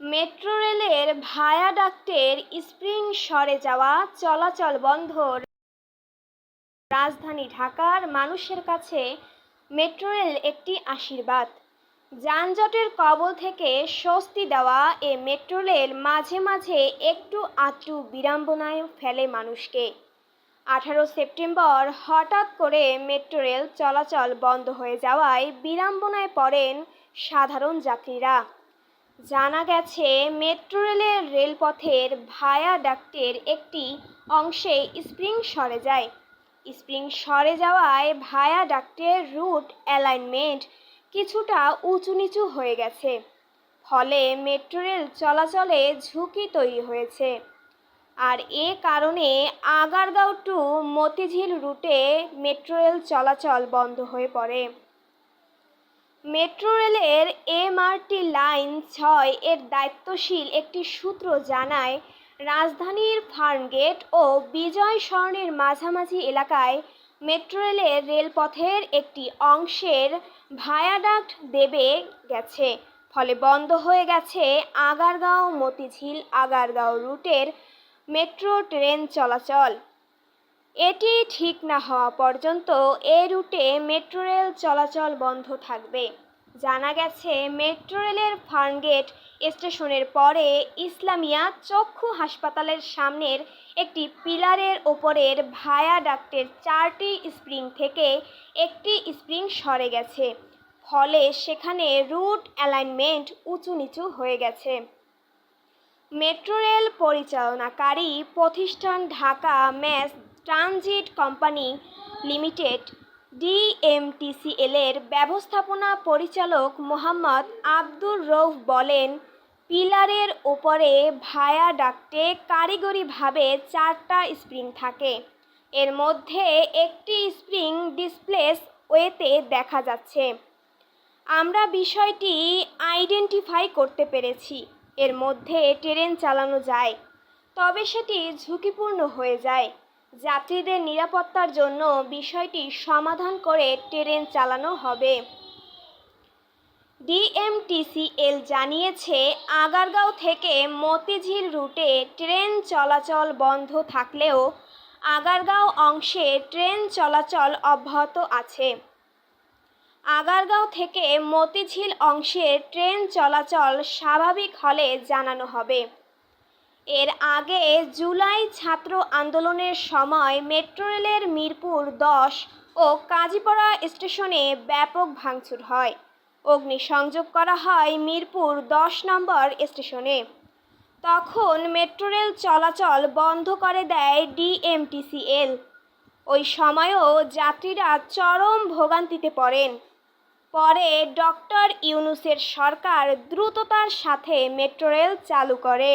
Metro রেলের ভায়াডাক্টের spring সরে যাওয়া চলাচল বন্ধ। রাজধানী ঢাকার মানুষের কাছে মেট্রো রেল একটি আশীর্বাদ। যানজটের কবল থেকে স্বস্তি দেওয়া এ মেট্রো রেল মাঝে মাঝে একটু আধটু বিড়ম্বনায় ফেলে মানুষকে। আঠারো সেপ্টেম্বর হঠাৎ করে মেট্রো রেল চলাচল বন্ধ হয়ে যাওয়ায় বিড়ম্বনায় পড়েন সাধারণ যাত্রীরা। জানা গেছে, মেট্রো রেলের রেলপথের ভায়াডাক্টের একটি অংশে স্প্রিং সরে যায়। স্প্রিং সরে যাওয়ায় ভায়াডাক্টের রুট অ্যালাইনমেন্ট কিছুটা উঁচু নিচু হয়ে গেছে। ফলে মেট্রো রেল চলাচলে ঝুঁকি তৈরি হয়েছে। আর এ কারণে আগারগাঁও টু মতিঝিল রুটে মেট্রো রেল চলাচল বন্ধ হয়ে পড়ে। মেট্রো রেলের এমআরটি লাইন ছয় এর দায়িত্বশীল একটি সূত্র জানায়, রাজধানীর ফার্মগেট ও বিজয় সরণির মাঝামাঝি এলাকায় মেট্রো রেলের রেলপথের একটি অংশের ভায়াডাক্ট দেবে গেছে। ফলে বন্ধ হয়ে গেছে আগারগাঁও, মতিঝিল, আগারগাঁও রুটের মেট্রো ট্রেন চলাচল। এটি ঠিক না হওয়া পর্যন্ত এ রুটে মেট্রো রেল চলাচল বন্ধ থাকবে। জানা গেছে, মেট্রো রেলের ফার্মগেট স্টেশনের পরে ইসলামিয়া চক্ষু হাসপাতালের সামনের একটি পিলারের ওপরের ভায়াডাক্টের চারটি স্প্রিং থেকে একটি স্প্রিং সরে গেছে। ফলে সেখানে রুট অ্যালাইনমেন্ট উঁচু নিচু হয়ে গেছে। মেট্রো রেল পরিচালনাকারী প্রতিষ্ঠান Dhaka mass transit company limited DMTCL এর ব্যবস্থাপনা পরিচালক মোহাম্মদ আব্দুর রৌফ বলেন, পিলারের ওপরে ভায়াডাক্টে কারিগরিভাবে চারটা স্প্রিং থাকে। এর মধ্যে একটি স্প্রিং ডিসপ্লেস ওয়েতে দেখা যাচ্ছে। আমরা বিষয়টি আইডেন্টিফাই করতে পেরেছি। এর মধ্যে ট্রেন চালানো যায়, তবে সেটি ঝুঁকিপূর্ণ হয়ে যায়। যাত্রীদের নিরাপত্তার জন্য বিষয়টি সমাধান করে ট্রেন চালানো হবে। ডিএমটিসিএল জানিয়েছে, আগারগাঁও থেকে মতিঝিল রুটে ট্রেন চলাচল বন্ধ থাকলেও আগারগাঁও অংশে ট্রেন চলাচল অব্যাহত আছে। আগারগাঁও থেকে মতিঝিল অংশে ট্রেন চলাচল স্বাভাবিক হলে জানানো হবে। এর আগে জুলাই ছাত্র আন্দোলনের সময় মেট্রো রেলের মিরপুর দশ ও কাজীপাড়া স্টেশনে ব্যাপক ভাঙচুর হয়। অগ্নিসংযোগ করা হয় মিরপুর দশ নম্বর স্টেশনে। তখন মেট্রো রেল চলাচল বন্ধ করে দেয় ডিএমটিসিএল। ওই সময়ও যাত্রীরা চরম ভোগান্তিতে পড়েন। পরে ডক্টর ইউনুসের সরকার দ্রুততার সাথে মেট্রো রেল চালু করে।